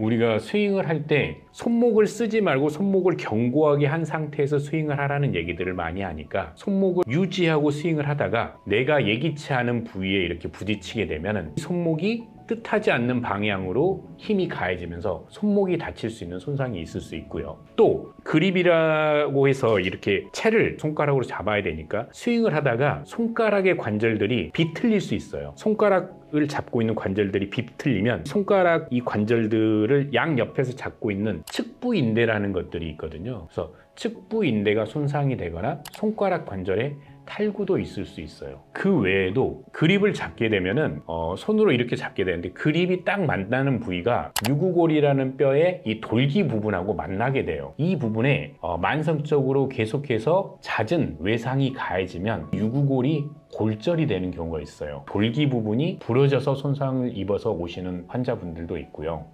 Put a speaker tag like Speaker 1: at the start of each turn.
Speaker 1: 우리가 스윙을 할 때 손목을 쓰지 말고 손목을 견고하게 한 상태에서 스윙을 하라는 얘기들을 많이 하니까 손목을 유지하고 스윙을 하다가 내가 예기치 않은 부위에 이렇게 부딪히게 되면은 손목이 뜻하지 않는 방향으로 힘이 가해지면서 손목이 다칠 수 있는 손상이 있을 수 있고요. 또 그립이라고 해서 이렇게 채를 손가락으로 잡아야 되니까 스윙을 하다가 손가락의 관절들이 비틀릴 수 있어요. 손가락 을 잡고 있는 관절들이 비틀리면 손가락 이 관절들을 양 옆에서 잡고 있는 측부 인대라는 것들이 있거든요. 그래서 측부 인대가 손상이 되거나 손가락 관절에 탈구도 있을 수 있어요. 그 외에도 그립을 잡게 되면은 어, 손으로 이렇게 잡게 되는데 그립이 딱 만나는 부위가 유구골이라는 뼈의 이 돌기 부분하고 만나게 돼요. 이 부분에 어, 만성적으로 계속해서 잦은 외상이 가해지면 유구골이 골절이 되는 경우가 있어요. 돌기 부분이 부러져서 손상을 입어서 오시는 환자분들도 있고요.